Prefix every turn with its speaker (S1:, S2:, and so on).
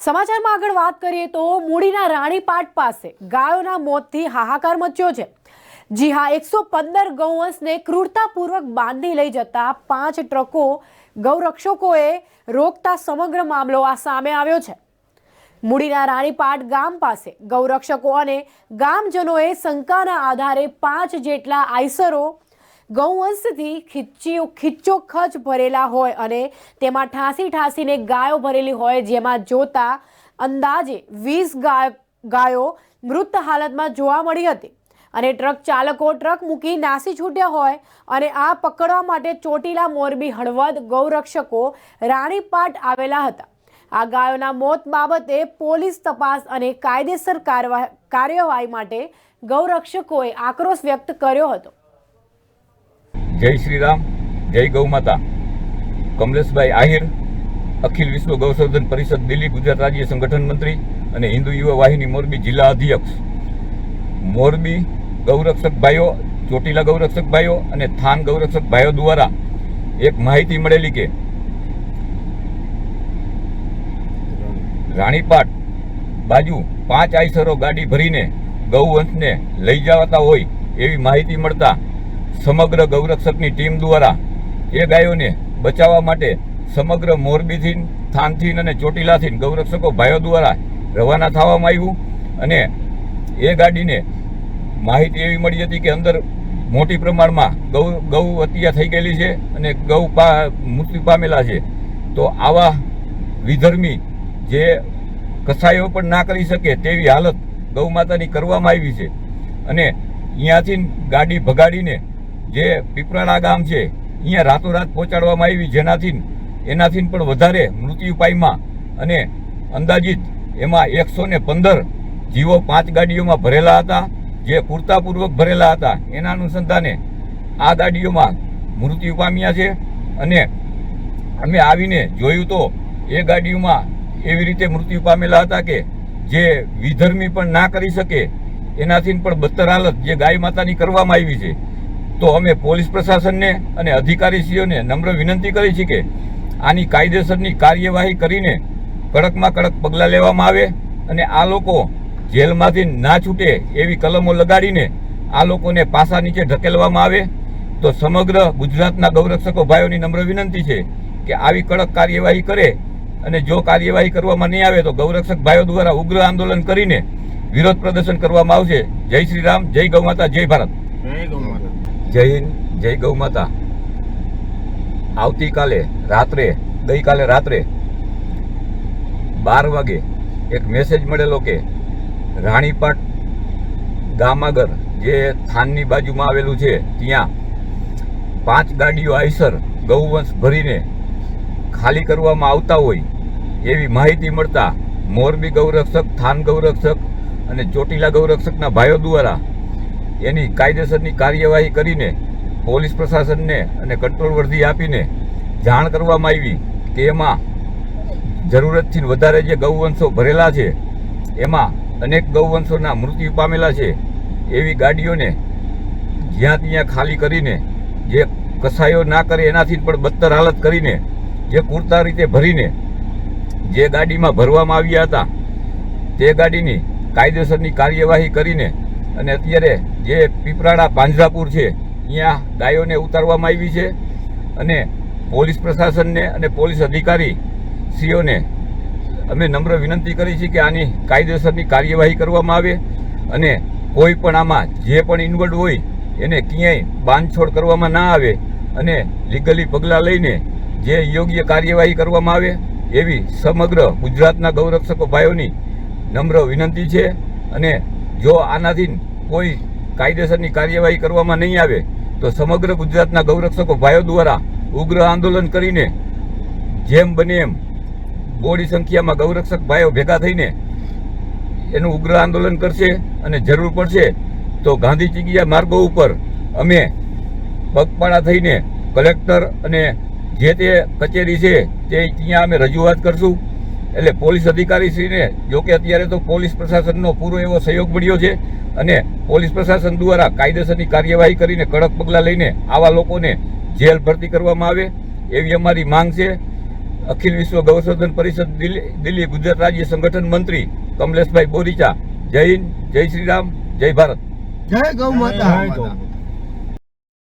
S1: સમાચારમાં આગળ વાત કરીએ તો મૂડીના રાણીપાટ પાસે ગાયોના મોતથી હાહાકાર મચ્યો છે. જી હા, એકસો પંદર ગૌવંશને ક્રૂરતાપૂર્વક બાંધી લઈ જતા પાંચ ટ્રકો ગૌરક્ષકોએ રોકતા સમગ્ર મામલો આ સામે આવ્યો છે. મૂડીના રાણીપાટ ગામ પાસે ગૌરક્ષકો અને ગામજનોએ શંકાના આધારે પાંચ જેટલા આઈસરો ગૌવંશથી ખીચ્ચી ખીચ્ચોખચ ભરેલા હોય અને તેમાં ઠાંસી ઠાંસીને ગાયો ભરેલી હોય જેમાં જોતા અંદાજે વીસ ગાય મૃત હાલતમાં જોવા મળી હતી. અને ટ્રક ચાલકો ટ્રક મૂકી નાસી છૂટ્યા હોય અને આ પકડવા માટે ચોટીલા મોરબી હળવદ ગૌરક્ષકો રાણીપાટ આવેલા હતા. આ ગાયોના મોત બાબતે પોલીસ તપાસ અને કાયદેસર કાર્યવા- કાર્યવાહી માટે ગૌરક્ષકોએ આક્રોશ વ્યક્ત કર્યો હતો.
S2: જય શ્રી રામ જય ગૌ માતા. કમલેશભાઈ આહિર, અખિલ વિશ્વ ગૌસર્ધન પરિષદ દિલ્હી ગુજરાત રાજ્ય સંગઠન મંત્રી અને હિન્દુ યુવા વાહિની મોરબી જિલ્લા અધ્યક્ષ. મોરબી ગૌરક્ષક ભાઈઓ, ચોટીલા ગૌરક્ષક ભાઈઓ અને થાન ગૌરક્ષક ભાઈઓ દ્વારા એક માહિતી મળેલી કે રાણીપાટ બાજુ પાંચ આઈસરો ગાડી ભરીને ગૌવંશને લઈ જવાતા હોય એવી માહિતી મળતા સમગ્ર ગૌરક્ષકની ટીમ દ્વારા એ ગાયોને બચાવવા માટે સમગ્ર મોરબીથી થાનથી અને ચોટીલાથી ગૌરક્ષકો ભાઈઓ દ્વારા રવાના થવામાં આવ્યું અને એ ગાડીને માહિતી એવી મળી હતી કે અંદર મોટી પ્રમાણમાં ગૌ ગૌ હત્યા થઈ ગયેલી છે અને ગૌ પા મૃત્યુ પામેલા છે. તો આવા વિધર્મી જે કસાયો પણ ના કરી શકે તેવી હાલત ગૌ માતાની કરવામાં આવી છે. અને અહીંયાથી ગાડી ભગાડીને જે પીપરાણા ગામ છે, અહીંયા રાતોરાત પહોંચાડવામાં આવી. જેનાથી એનાથી પણ વધારે મૃત્યુ પાયમાં અને અંદાજિત એમાં એકસો ને પંદર જીવો પાંચ ગાડીઓમાં ભરેલા હતા, જે પૂરતાપૂર્વક ભરેલા હતા. એના અનુસંધાને આ ગાડીઓમાં મૃત્યુ પામ્યા છે અને અમે આવીને જોયું તો એ ગાડીઓમાં એવી રીતે મૃત્યુ પામેલા હતા કે જે વિધર્મી પણ ના કરી શકે. એનાથી પણ બદતર હાલત જે ગાય માતાની કરવામાં આવી છે. તો અમે પોલીસ પ્રશાસનને અને અધિકારીશ્રીઓને નમ્ર વિનંતી કરી છે કે આની કાયદેસરની કાર્યવાહી કરીને કડકમાં કડક પગલાં લેવામાં આવે અને આ લોકો જેલમાંથી ના છૂટે એવી કલમો લગાડીને આ લોકોને પાસા નીચે ઢકેલવામાં આવે. તો સમગ્ર ગુજરાતના ગૌરક્ષકો ભાઈઓની નમ્ર વિનંતી છે કે આવી કડક કાર્યવાહી કરે અને જો કાર્યવાહી કરવામાં નહીં આવે તો ગૌરક્ષક ભાઈઓ દ્વારા ઉગ્ર આંદોલન કરીને વિરોધ પ્રદર્શન કરવામાં આવશે. જય શ્રી રામ, જય ગૌ માતા, જય ભારત.
S3: જય ગૌ
S2: જય હિન્દ, જય ગૌ માતા. આવતીકાલે રાત્રે, ગઈકાલે રાત્રે બાર વાગે એક મેસેજ મળેલો કે રાણીપાટ ગામ આગળ જે થાનની બાજુમાં આવેલું છે, ત્યાં પાંચ ગાડીઓ આઈસર ગૌવંશ ભરીને ખાલી કરવામાં આવતા હોય એવી માહિતી મળતા મોરબી ગૌરક્ષક, થાન ગૌરક્ષક અને ચોટીલા ગૌરક્ષકના ભાઈઓ દ્વારા એની કાયદેસરની કાર્યવાહી કરીને પોલીસ પ્રશાસનને અને કંટ્રોલ વર્ધી આપીને જાણ કરવામાં આવી કે એમાં જરૂરતથી વધારે જે ગૌવંશો ભરેલા છે, એમાં અનેક ગૌવંશોના મૃત્યુ પામેલા છે, એવી ગાડીઓને જ્યાં ત્યાં ખાલી કરીને જે કસાયો ના કરે એનાથી પણ બદતર હાલત કરીને જે પૂરતા રીતે ભરીને જે ગાડીમાં ભરવામાં આવ્યા હતા, તે ગાડીની કાયદેસરની કાર્યવાહી કરીને અને અત્યારે જે પીપરાડા પાંજરાપુર છે, અહીંયા ગાયોને ઉતારવામાં આવી છે અને પોલીસ પ્રશાસનને અને પોલીસ અધિકારી શ્રીઓને અમે નમ્ર વિનંતી કરી છે કે આની કાયદેસરની કાર્યવાહી કરવામાં આવે અને કોઈ પણ આમાં જે પણ ઇન્વોલ્વ હોય એને ક્યાંય બાંધછોડ કરવામાં ના આવે અને લીગલી પગલાં લઈને જે યોગ્ય કાર્યવાહી કરવામાં આવે એવી સમગ્ર ગુજરાતના ગૌરક્ષકો ભાઈઓની નમ્ર વિનંતી છે અને જો આનાથી કોઈ કાયદેસરની કાર્યવાહી કરવામાં નહીં આવે, તો સમગ્ર ગુજરાતના ગૌરક્ષકો ભાઈઓ દ્વારા ઉગ્ર આંદોલન કરીને જેમ બને એમ બોડી સંખ્યામાં ગૌરક્ષક ભાઈઓ ભેગા થઈને એનું ઉગ્ર આંદોલન કરશે અને જરૂર પડશે, તો ગાંધી ચીગીયા માર્ગો ઉપર અમે પગપાળા થઈને કલેક્ટર અને જે તે કચેરી છે તે ત્યાં અમે રજૂઆત કરશું. એટલે પોલીસ અધિકારીશ્રીને જો કે અત્યારે તો પોલીસ પ્રશાસનનો પૂરો એવો સહયોગ મળ્યો છે અને પોલીસ પ્રશાસન દ્વારા કાયદેસરની કાર્યવાહી કરીને કડક પગલાં લઈને આવા લોકોને જેલ ભરતી કરવામાં આવે એવી અમારી માંગ છે. અખિલ વિશ્વ ગૌસર્ધન પરિષદ દિલ્હી ગુજરાત રાજ્ય સંગઠન મંત્રી કમલેશભાઈ બોરીચા. જય હિન્દ જય શ્રી રામ જય ભારત.
S3: જય ગૌ માતા.
S4: જય ગૌ માતા.